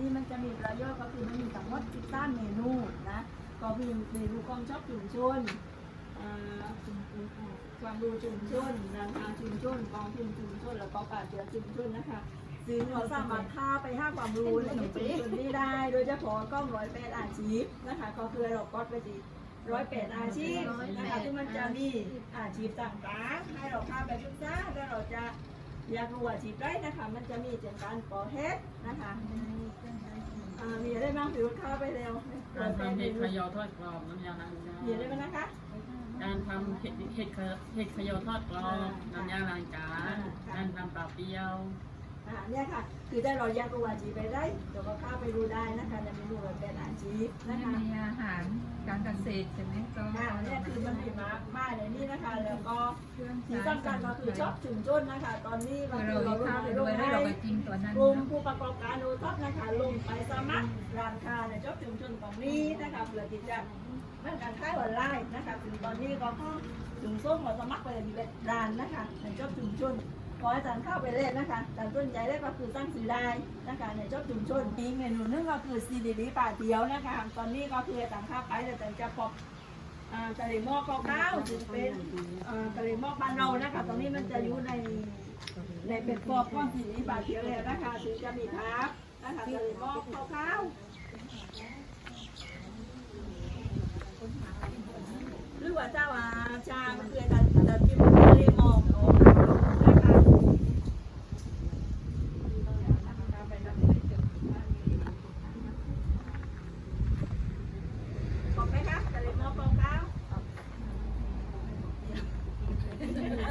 นี้มันจะมีประโยชน์ก็คือมันมีทั้งหมด13เมนูนะก็มีเมนูของชอบชุมชนความรู้ชุมชนนวทางชุมชนกองทุนชุมชนแล้วก็การเตือนชุมชนนะคะซึ่งเราสามารถค่าไปห้าความรู้ในชุมชนนี้ได้ โดยเฉพาะกล้องร้อยแปดอาชีพนะคะก็คือเราก็ไปดีร้อยแปดอาชีพนะคะที่มันจะมีอาชีพต่างๆให้เราค่าไปศึกษาแล้วเราจะ อยากรู้อาชีพได้นะคะ มันจะมีเช่นการก่อเฮ็ดนะคะอ่ามีอะไรบ้างผิวข้าวไปเร็วการทำเห็ดขยอทอดกรอบน้ำยาล้างจานมีอะไรบ้างนะคะ การทำเห็ดเห็ดขยเห็ดขยอทอดกรอบน้ำยาล้างจานการทำปลาเปรี้ยวอ่าเนี่ยค่ะ คือถ้าเราอยากรู้อาชีพไปได้เดี๋ยวก็เข้าไปดูได้นะคะในเมนูแบบเป็นอาชีพไม่นะคะมีอาหารการเกษตรใช่ไหมก็อ่าเนี่ยคือมันมีมามาในนี้นะคะ แล้วก็ที่สำคัญก็คือชอบชุมชนนะคะ ตอนนี้เราเราเราข้าวไปลด้วงล้วให้กลุ่มผู้ประกอบการโอท็อปนะคะลงไปสมัครร้านค้าในชอบชุมชนตรงนี้นะคะเพื่อที่จะมันการขายออนไลน์นะคะถึงตอนนี้ก็เข้าถึงส้มหัวสมัครไปมีเป็นร้านนะคะในจอบชุมชนขออาจารย์เข้าไปเล่นนะคะแต่ต้นใจแรกก็คือตั้งซื้อได้นะคะในจอบชุมชนอีกเมนูนึงก็คือซีดีดีป่าเดียวนะคะ ตอนนี้ก็คือต่างข้าไปแต่แต่จะพบ อ่าทะเลหม้อข้าวเก้าจึงเป็นอ่าทะเลหม้อบ้านเรานะคะตรงนี้มันจะอยู่ในในเป็นปอบก้อนสีบาดเดียวแล้วนะคะถึงจะมีครับนะคะทะเลหม้อข้าวเก้า หรือว่าเจ้าอาชามันคือแต่แต่ที่มันไม่ได้มองออกนะคะบอกไหมคะทะเลหมอกเก้าเก้า ตามตื้นได้หรอ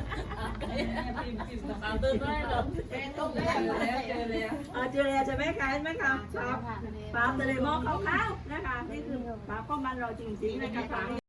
ต้อง เจอแล้วเจอแล้วอ่าเจอแล้วใช่ไหมคะเห็นไหมคะครับปลาทะเลหมอกเก้าเก้านะคะ นี่คือปลาข้าวมันเราจริงๆนะคะ